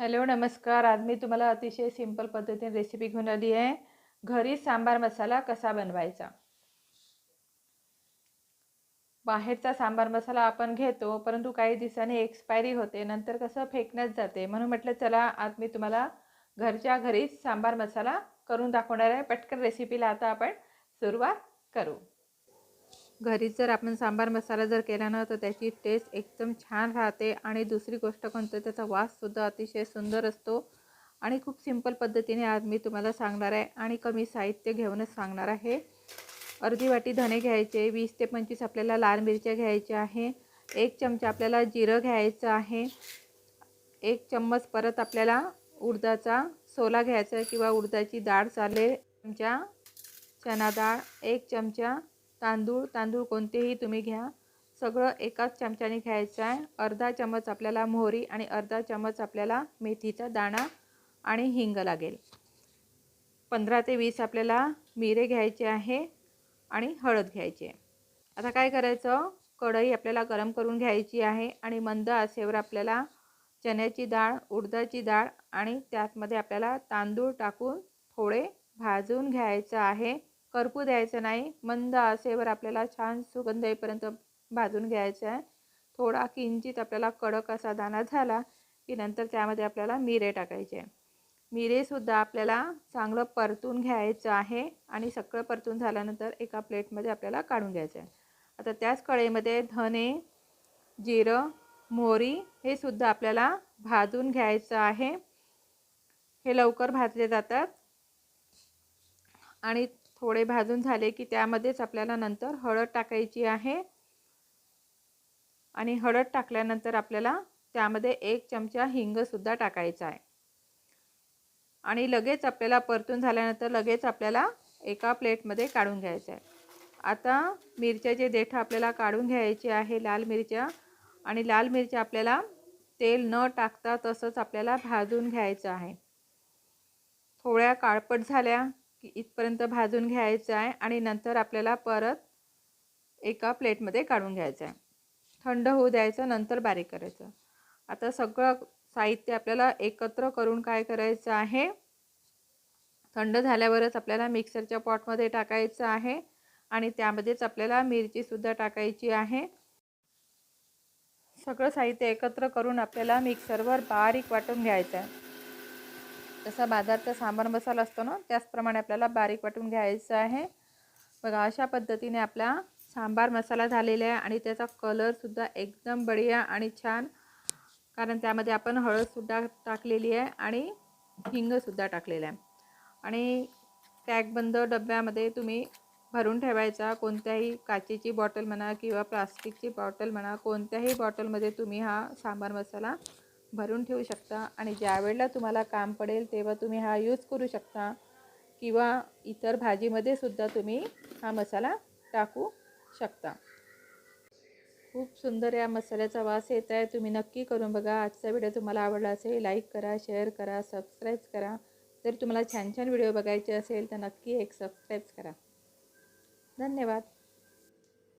Hello नमस्कार. आज मी तुम्हाला अतिशय सिंपल पद्धतीने रेसिपी घेऊन आली आहे. घरी सांबार मसाला कसा बनवायचा? बाहेरचा सांबार मसाला आपण घेतो परंतु काही दिवसांनी एक्सपायरी होते नंतर कसं फेकण्यात जाते म्हणून म्हटलं चला आज मी तुम्हाला घरच्या घरीच सांबार मसाला करून दाखवणार आहे. पटकन रेसिपीला आता आपण सुरुवात करू. घरीच जर आपण सांबार मसाला जर केला ना तर त्याची टेस्ट एकदम छान राहते. आणि दुसरी गोष्ट कोणतं त्याचा वाससुद्धा अतिशय सुंदर असतो. आणि खूप सिंपल पद्धतीने आज मी तुम्हाला सांगणार आहे आणि कमी साहित्य घेऊनच सांगणार आहे. अर्धी वाटी धणे घ्यायचे वीस ते पंचवीस आपल्याला लाल मिरच्या घ्यायच्या आहे. एक चमचा आपल्याला जिरं घ्यायचं आहे. एक चम्मच परत आपल्याला उडदाचा सोला घ्यायचा आहे किंवा उडदाची डाळ चालेल. चमचा चना डाळ एक चमचा तांदूळ तांदूळ कोणतेही तुम्ही घ्या. सगळं एकाच चमच्याने घ्यायचं आहे. अर्धा चमच आपल्याला मोहरी आणि अर्धा चमच आपल्याला मेथीचा दाणा आणि हिंग लागेल. पंधरा ते वीस आपल्याला मिरे घ्यायचे आहे आणि हळद घ्यायची आहे. आता काय करायचं? कढई आपल्याला गरम करून घ्यायची आहे आणि मंद आसेवर आपल्याला चण्याची डाळ उडदाची डाळ आणि त्यातमध्ये आपल्याला तांदूळ टाकून थोडे भाजून घ्यायचं आहे. करपू द्यायचं नाही. मंद आसेवर आपल्याला छान सुगंध येईपर्यंत भाजून घ्यायचं आहे. थोडा किंचित आपल्याला कडक असा दाणा झाला की नंतर त्यामध्ये आपल्याला मिरे टाकायचे मिरेसुद्धा आपल्याला चांगलं परतून घ्यायचं आहे आणि सगळं परतून झाल्यानंतर एका प्लेटमध्ये आपल्याला काढून घ्यायचं आहे. आता त्याच कढईमध्ये धने जिरं मोहरी हे सुद्धा आपल्याला भाजून घ्यायचं आहे. हे लवकर भाजले जातात. आणि थोडे भाजून झाले की त्यामध्येच आपल्याला नंतर हळद टाकायची आहे. आणि हळद टाकल्यानंतर आपल्याला त्यामध्ये एक चमचा हिंगसुद्धा टाकायचा आहे. आणि लगेच आपल्याला परतून झाल्यानंतर लगेच आपल्याला एका प्लेटमध्ये काढून घ्यायचं आहे. आता मिरच्याचे देठं आपल्याला काढून घ्यायचे आहे लाल मिरच्या. आणि लाल मिरच्या आपल्याला तेल न टाकता तसंच आपल्याला भाजून घ्यायचं आहे. थोड्या काळपट झाल्या. की इथपर्यंत भाजून घ्यायचं आहे आणि नंतर आपल्याला परत एका प्लेटमध्ये काढून घ्यायचं आहे. थंड होऊ द्यायचं नंतर बारीक करायचं. आता सगळं साहित्य आपल्याला एकत्र करून काय करायचं आहे? थंड झाल्यावरच आपल्याला मिक्सरच्या पॉटमध्ये टाकायचं आहे आणि त्यामध्येच आपल्याला मिरचीसुद्धा टाकायची आहे. सगळं साहित्य एकत्र करून आपल्याला मिक्सरवर बारीक वाटून घ्यायचं आहे. जसा बाजारचा सांबार मसाला असतो ना त्याचप्रमाणे आपल्याला बारीक वाटून घ्यायचं आहे. बघा अशा पद्धतीने आपला सांबार मसाला झालेला आहे आणि त्याचा कलरसुद्धा एकदम बढिया आणि छान. कारण त्यामध्ये आपण हळदसुद्धा टाकलेली आहे आणि हिंगसुद्धा टाकलेलं आहे. आणि पॅकबंद डब्यामध्ये तुम्ही भरून ठेवायचा. कोणत्याही काचेची बॉटल म्हणा किंवा प्लास्टिकची बॉटल म्हणा कोणत्याही बॉटलमध्ये तुम्ही हा सांबार मसाला भरून ठेवू शकता आणि ज्या वेळेला तुम्हाला काम पडेल तेव्हा तुम्ही हा यूज करू शकता. किंवा इतर भाजीमध्ये सुद्धा तुम्ही हा मसाला टाकू शकता. खूप सुंदर या मसाल्याचा वास येत आहे. तुम्ही नक्की करून बघा. आजचा व्हिडिओ तुम्हाला आवडला असेल लाईक करा शेअर करा सबस्क्राईब करा. जर तुम्हाला छान छान व्हिडिओ बघायचे असेल तर नक्की एक सबस्क्राईब करा. धन्यवाद.